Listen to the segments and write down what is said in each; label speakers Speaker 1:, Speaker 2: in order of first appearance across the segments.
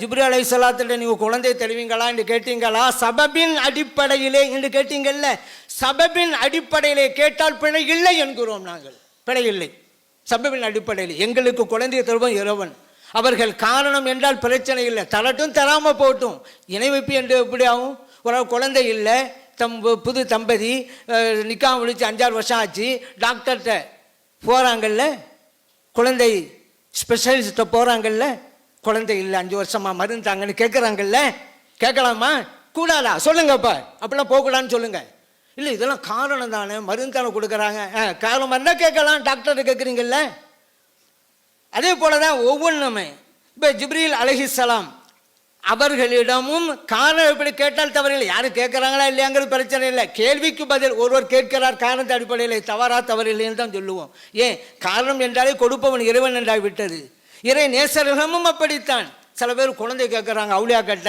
Speaker 1: ஜிப்ரி அலை சலாத்திட்ட நீங்கள் குழந்தை தெரிவிங்களா என்று கேட்டீங்களா? சபபின் அடிப்படையிலே என்று கேட்டீங்கல்ல. சபபின் அடிப்படையிலே கேட்டால் பிழை இல்லை என்கிறோம் நாங்கள். பிழை இல்லை. சபபின் அடிப்படையில். எங்களுக்கு குழந்தை தருவன் இறைவன். அவர்கள் காரணம் என்றால் பிரச்சனை இல்லை. தரட்டும் தராமல் போட்டும். இணை வைப்பு என்று எப்படி ஆகும் ஒரு குழந்தை இல்லை. தம் புது தம்பதி நிக்கா நிக்காம விழிச்சு அஞ்சாறு வருஷம் ஆச்சு. டாக்டர்கிட்ட போகிறாங்கல்ல குழந்தை ஸ்பெஷலிஸ்ட்டை போகிறாங்கல்ல குழந்தை இல்லை அஞ்சு வருஷமா மருந்தாங்கன்னு கேட்குறாங்கல்ல கேட்கலாமா கூடாதா? சொல்லுங்கப்பா. அப்படிலாம் போகக்கூடாதுன்னு சொல்லுங்க. இல்லை இதெல்லாம் காரணம் தானே. மருந்தான கொடுக்குறாங்க. ஆ, காரணம் இருந்தால் கேட்கலாம். டாக்டர் கேட்குறீங்கல்ல அதே போல தான் ஒவ்வொன்றுமே. இப்போ ஜிப்ரீல் அலஹிசலாம் அவர்களிடமும் காரணம் எப்படி கேட்டால் தவறில்லை. யாரும் கேட்குறாங்களா இல்லையாங்கிறது பிரச்சனை இல்லை. கேள்விக்கு பதில் ஒருவர் கேட்கிறார். காரணத்தை அடிப்படையில் தவறா தவறில்லைன்னு தான் சொல்லுவோம். ஏன்? காரணம் என்றாலே கொடுப்பவன் இறைவன் என்றாய் விட்டது. இறை நேசரகமும் அப்படித்தான். சில பேர் குழந்தை கேட்குறாங்க அவுளியா கட்ட.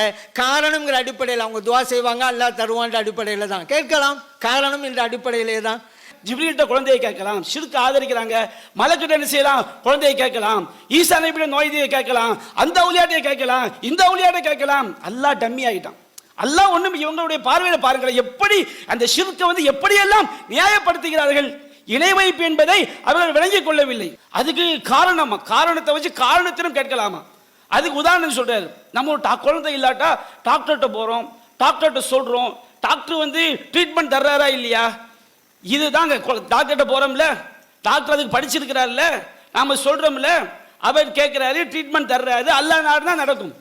Speaker 1: அடிப்படையில் அவங்க துவா செய்வாங்க அல்லா தருவான்ற அடிப்படையில் தான். கேட்கலாம் காரணம் என்ற அடிப்படையிலே தான்.
Speaker 2: ஜிப்ரிகிட்ட குழந்தையை கேட்கலாம் சிறுக்கு ஆதரிக்கிறாங்க மலைக்கிட்ட என்ன செய்யலாம் குழந்தையை கேட்கலாம் ஈசா நபியிட நோய்தியை கேட்கலாம் அந்த உளியாட்டையை கேட்கலாம் இந்த உளியாட்டை கேட்கலாம். எல்லாம் டம்மி ஆகிட்டான் எல்லாம் ஒன்றும் இவங்களுடைய பார்வையில் பாருங்களேன் எப்படி அந்த சிறுக்கை வந்து எப்படியெல்லாம் நியாயப்படுத்துகிறார்கள் இணை வைப்பு என்பதை அவர்கள் விளங்கிக் கொள்ளவில்லை. அதுக்கு காரணம் காரணத்தை வச்சு காரணத்திலும் கேட்கலாமா? அதுக்கு உதாரணம் சொல்றாரு. நம்ம ஒரு டா- குழந்தை இல்லாட்டா டாக்டர்கிட்ட போறோம் டாக்டர்கிட்ட சொல்றோம். டாக்டர் வந்து ட்ரீட்மெண்ட் தர்றாரா இல்லையா? இதுதாங்க டாக்டர்கிட்ட போறோம்ல. டாக்டர் அதுக்கு படிச்சிருக்கிறார்ல. நாம சொல்றோம்ல. அவர் கேட்கிறாரு ட்ரீட்மெண்ட் தர்றாரு. அல்லா நாடுனா நடக்கும்.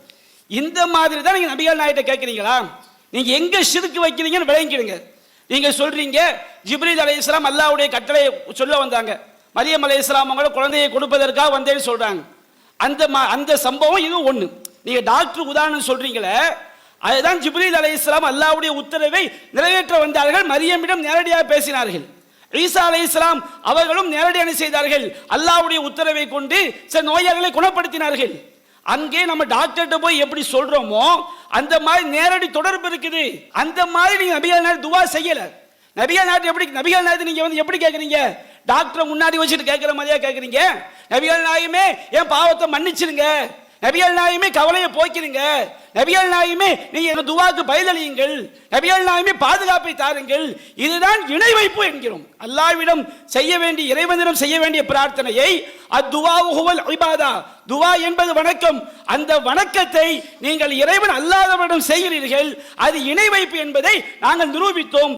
Speaker 2: இந்த மாதிரி தான் நீங்க நபிகள் நாயிட்ட கேட்குறீங்களா? நீங்க எங்க சிறுக்கு வைக்கிறீங்கன்னு விளங்கிடுங்க. நீங்க சொல்றீங்க ஜிப்ரீத் அலை இஸ்லாம் அல்லாவுடைய கட்டளையை சொல்ல வந்தாங்க. மரியம் அலை இஸ்லாம் அவங்கள குழந்தையை கொடுப்பதற்காக வந்தேன்னு சொல்றாங்க. அந்த ம- அந்த சம்பவம் இது ஒண்ணு. நீங்க டாக்டர் உதாரணம் சொல்றீங்களே அதுதான் ஜிப்ரீல் அலை இஸ்லாம் அல்லாவுடைய உத்தரவை நிறைவேற்ற வந்தார்கள் மரியமிடம் நேரடியாக பேசினார்கள். ஈசா அலை இஸ்லாம் அவர்களும் நேரடியாக செய்தார்கள்? அல்லாவுடைய உத்தரவை கொண்டு சில நோயாளிகளை குணப்படுத்தினார்கள். அங்கே நம்ம டாக்டர்கிட்ட போய் எப்படி சொல்றோமோ அந்த மாதிரி நேரடி தொடர்பு இருக்குது. அந்த மாதிரி நீங்க நபிகள் நாடு துவா செய்யல. நபிகள் நாட்டு எப்படி நபிகள் நாயகத்தை நீங்க வந்து எப்படி கேட்குறீங்க டாக்டரை முன்னாடி வச்சுட்டு கேட்குற மாதிரியா கேட்குறீங்க நபிகள் நாயுமே என் பாவத்தை மன்னிச்சிருங்க. நபிகள் நாயுமே கவலையை போக்கிடுங்க நபிகள் நாயுமே நீங்க எங்க துவாக்கு பயிலளியுங்கள். நபிகள் நாயுமே பாதுகாப்பை தாருங்கள். இதுதான் இணை வைப்பு என்கிறோம். அல்லாவிடம் செய்ய வேண்டிய இறைவனிடம் செய்ய வேண்டிய பிரார்த்தனையை இபாதா. துவா என்பது வணக்கம். அந்த வணக்கத்தை நீங்கள் இறைவன் அல்லாதவரிடம் செய்கிறீர்கள். அது இணை வைப்பு என்பதை நாங்கள் நிரூபித்தோம்.